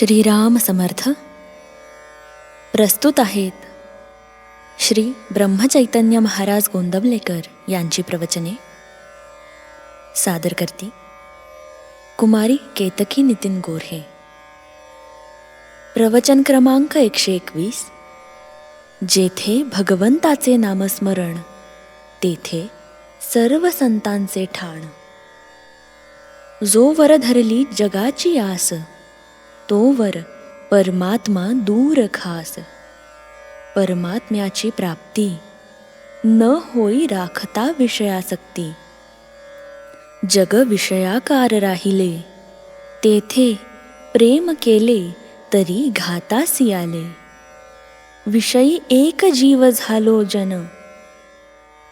श्रीराम समर्थ. प्रस्तुत आहेत श्री ब्रह्मचैतन्य महाराज गोंदवलेकर यांची प्रवचने. सादर करती कुमारी केतकी नितीन गोऱ्हे प्रवचन क्रमांक एकशे एकवीस. जेथे भगवंताचे नामस्मरण तेथे सर्व संतांचे ठाण. जो वर धरली जगाची आस तोवर परमात्मा दूर खास. परमात्म्याची प्राप्ती न होई राखता विषयासक्ती. जग विषयाकार राहिले तेथे प्रेम केले तरी घातासी आले विषयी एक जीव झालो जन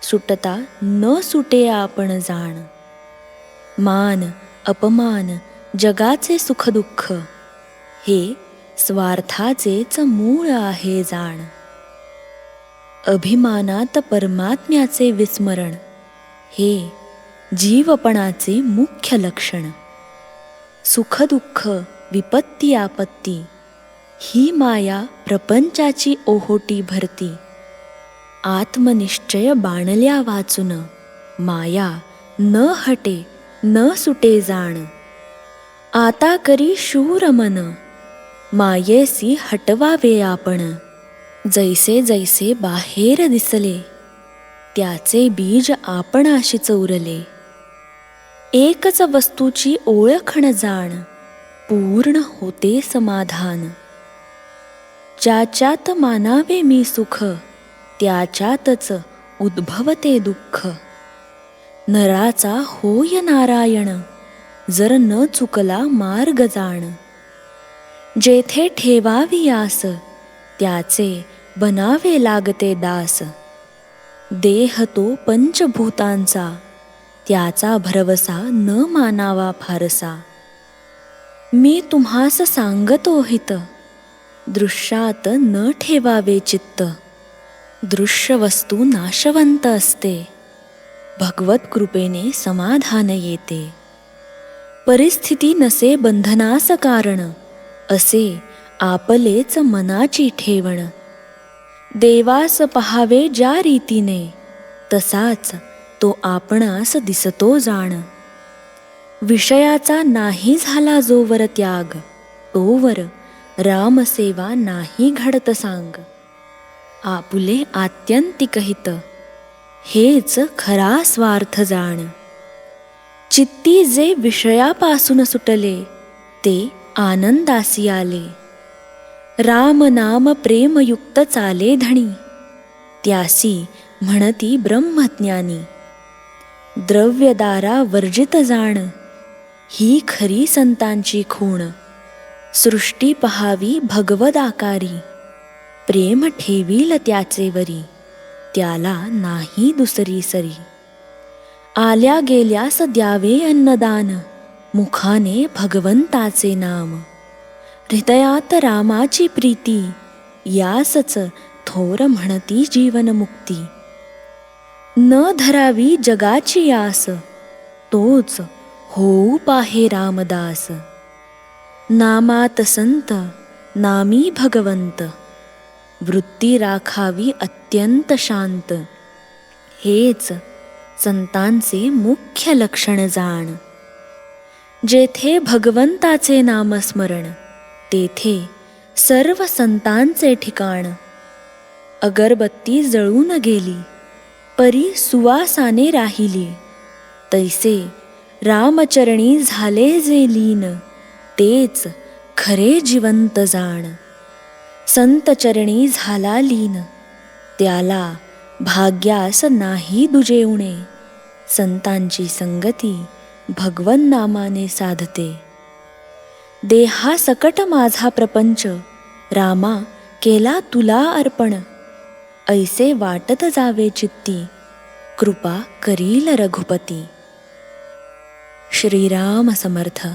सुटता न सुटे आपण जाण. मान अपमान जगाचे सुखदुःख. हे स्वार्थाचेच मूळ आहे जाण. अभिमानात परमात्म्याचे विस्मरण हे जीवपणाचे मुख्य लक्षण. सुखदुःख विपत्ती आपत्ती ही माया प्रपंचाची ओहोटी भरती. आत्मनिश्चय बाणल्या वाचून माया न हटे न सुटे जाण. आता करी शूर मन मायेसी हटवावे आपण. जैसे जैसे बाहेर दिसले त्याचे बीज आपणाशी चौरले. एकच वस्तूची ओळखण जाण पूर्ण होते समाधान. ज्याच्यात मानावे मी सुख त्याच्यातच उद्भवते दुःख. नराचा होय नारायण जर न चुकला मार्ग जाण. जेथे ठेवावी आस त्याचे बनावे लागते दास. देह तो पंचभूतांचा त्याचा भरवसा न मानावा फारसा. मी तुम्हास सांगतो हित दृश्यात न ठेवावे चित्त. दृश्य वस्तू नाशवंत असते भगवत कृपेने समाधान येते. परिस्थिती नसे बंधनास कारण असे आपलेच मनाची ठेवण. देवास पहावे ज्या रीतीने तसाच तो आपणास दिसतो जाण. विषयाचा नाही झाला जोवर त्याग तोवर रामसेवा नाही घडत सांग. आपुले आत्यंतिक हित हेच खरा स्वार्थ जाण. चित्ती जे विषयापासून सुटले ते आनंदासी आले राम नाम प्रेमयुक्त चाले धणी त्यासी म्हणती ब्रह्मज्ञानी. द्रव्यदारा वर्जित जाण ही खरी संतांची खूण सृष्टी पहावी भगवदाकारी. प्रेम ठेवील त्याचे वरी त्याला नाही दुसरी सरी. आल्या गेल्यास द्यावे अन्नदान. मुखाने भगवंताचे नाम. हृदयात रामाची प्रीती यासच थोर म्हणती जीवनमुक्ती. न धरावी जगाची आस तोच होऊ पाहे रामदास. नामात संत नामी भगवंत. वृत्ती राखावी अत्यंत शांत. हेच संतांचे मुख्य लक्षण जाण. जेथे भगवंताचे नामस्मरण तेथे सर्व संतांचे ठिकाण. अगरबत्ती जळून गेली परी सुवासाने राहिली. तैसे रामचरणी झाले जे लीन तेच खरे जिवंत जाण. संतचरणी झाला लीन त्याला भाग्यास नाही दुजेवणे. संतांची संगती भगवन नामाने साधते. देहासकट माझा प्रपंच रामा केला तुला अर्पण. ऐसे वाटत जावे चित्ती कृपा करील रघुपती. श्रीराम समर्थ.